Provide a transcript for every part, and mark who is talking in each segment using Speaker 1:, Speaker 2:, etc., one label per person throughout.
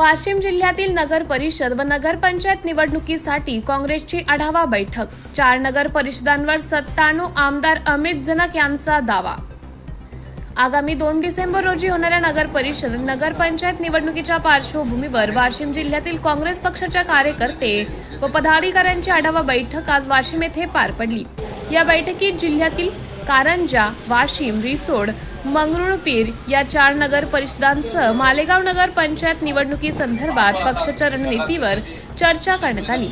Speaker 1: वाशिम जिल्ह्यातील नगर परिषद व नगरपंचायत निवडणुकीसाठी काँग्रेसची आढावा बैठक. चार नगर परिषदांवर सत्त्याण्णव आमदार अमित जनक यांचा दावा. आगामी दोन डिसेंबर रोजी होणाऱ्या नगर परिषद नगरपंचायत निवडणुकीच्या पार्श्वभूमीवर वाशिम जिल्ह्यातील काँग्रेस पक्षाच्या कार्यकर्ते व पदाधिकाऱ्यांची आढावा बैठक आज वाशिम येथे पार पडली. या बैठकीत जिल्ह्यातील कारंजा वाशिम रिसोड मंगरुळपीर या चार नगर परिषदांसह मालेगाव नगर पंचायत निवडणुकीसंदर्भात पक्षाच्या रणनीतीवर चर्चा करण्यात आली.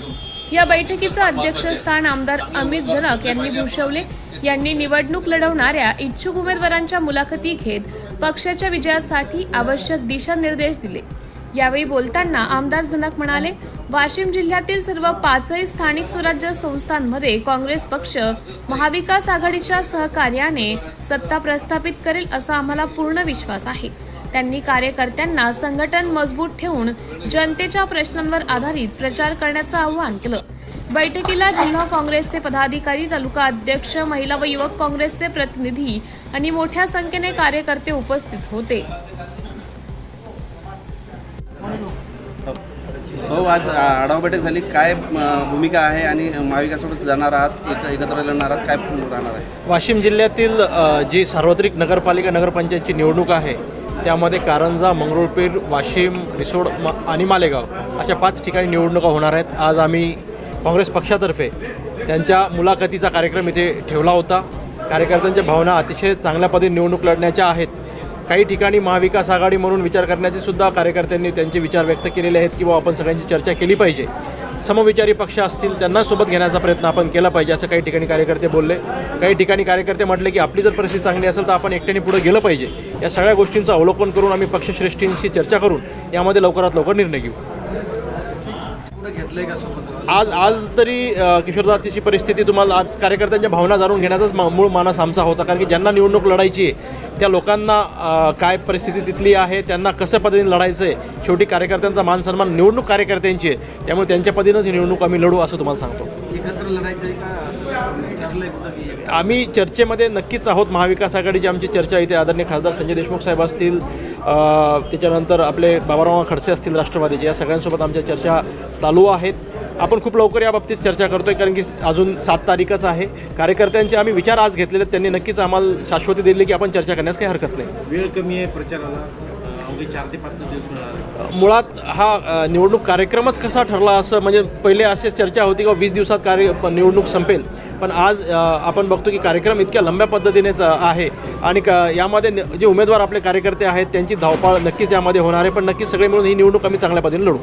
Speaker 1: या बैठकीचं अध्यक्षस्थान आमदार अमित जनक यांनी भूषवले. यांनी निवडणूक लढवणाऱ्या इच्छुक उमेदवारांच्या मुलाखती घेत पक्षाच्या विजयासाठी आवश्यक दिशानिर्देश दिले. यावेळी बोलताना आमदार जनक म्हणाले वाशिम जिल्ह्यातील सर्व पाचही स्थानिक स्वराज्य संस्थांमध्ये काँग्रेस पक्ष महाविकास आघाडीच्या सहकार्याने सत्ता प्रस्थापित करेल असा आम्हाला पूर्ण विश्वास आहे. त्यांनी कार्यकर्त्यांना संघटन मजबूत ठेवून जनतेच्या प्रश्नांवर आधारित प्रचार करण्याचं आवाहन केलं. बैठकीला जिल्हा काँग्रेसचे पदाधिकारी तालुका अध्यक्ष महिला व युवक काँग्रेसचे प्रतिनिधी आणि मोठ्या संख्येने कार्यकर्ते उपस्थित होते.
Speaker 2: हो आज आढावा बैठक झाली. काय भूमिका आहे आणि महाविकासोबत जाणार आहात एक एकत्र लढणार आहात काय राहणार आहे?
Speaker 3: वाशिम जिल्ह्यातील जी सार्वत्रिक नगरपालिका नगरपंचायतची निवडणूक आहे त्यामध्ये कारंजा मंगरुळपीर वाशिम रिसोड म आणि मालेगाव अशा पाच ठिकाणी निवडणुका होणार आहेत. आज आम्ही काँग्रेस पक्षातर्फे त्यांच्या मुलाखतीचा कार्यक्रम इथे ठेवला होता. कार्यकर्त्यांच्या भावना अतिशय चांगल्या पद्धतीने निवडणूक लढण्याच्या आहेत. काही ठिकाणी महाविकास आघाडी म्हणून विचार करण्याचे सुद्धा कार्यकर्त्यांनी त्यांचे विचार व्यक्त केलेले आहेत किंवा आपण सगळ्यांची चर्चा केली पाहिजे. समविचारी पक्ष असतील त्यांना सोबत घेण्याचा प्रयत्न आपण केला पाहिजे असं काही ठिकाणी कार्यकर्ते बोलले. काही ठिकाणी कार्यकर्ते म्हटले की आपली जर परिस्थिती चांगली असेल तर आपण एकट्याने पुढे गेलं पाहिजे. या सगळ्या गोष्टींचं अवलोकन करून आम्ही पक्षश्रेष्ठींशी चर्चा करून यामध्ये लवकरात लवकर निर्णय घेऊ. आज आज तरी किशोरदातीची परिस्थिती तुम्हाला आज कार्यकर्त्यांच्या भावना जाणून घेण्याचाच मा- मूळ मानस आमचा होता. कारण की ज्यांना निवडणूक लढायची आहे त्या लोकांना काय परिस्थिती तिथली आहे त्यांना कसं पद्धतीने लढायचं आहे शेवटी कार्यकर्त्यांचा मान सन्मान निवडणूक कार्यकर्त्यांची आहे. त्यामुळे त्यांच्या पद्धतीनंच ही निवडणूक आम्ही लढू असं तुम्हाला सांगतो. आम्ही चर्चेमध्ये नक्कीच आहोत महाविकास आघाडीची आमची चर्चा इथे आदरणीय खासदार संजय देशमुख साहेब असतील त्याच्यानंतर आपले बाबाराव खडसे असतील राष्ट्रवादीचे या सगळ्यांसोबत आमच्या चर्चा चालू आहेत. आपण खूप लवकर या बाबतीत चर्चा करतोय कारण की अजून सात तारीखच आहे. कार्यकर्त्यांचे आम्ही विचार आज घेतलेले आहेत. त्यांनी नक्कीच आम्हाला शाश्वती दिली की आपण चर्चा करण्यास काही हरकत नाही.
Speaker 4: वेळ कमी आहे प्रचाराला. म्हणजे चार ते पाच दिवस मिळाले.
Speaker 3: मुळात हा निवडणूक कार्यक्रमच कसा ठरला असं म्हणजे पहिले अशी चर्चा होती की वीस दिवसात कार्य निवडणूक संपेल. पण आज आपण बघतो की कार्यक्रम इतक्या लंब्या पद्धतीनेच आहे. आणि क यामध्ये जे उमेदवार आपले कार्यकर्ते आहेत त्यांची धावपाळ नक्कीच यामध्ये होणार आहे. पण नक्कीच सगळे मिळून ही निवडणूक आम्ही चांगल्या पद्धतीने लढू.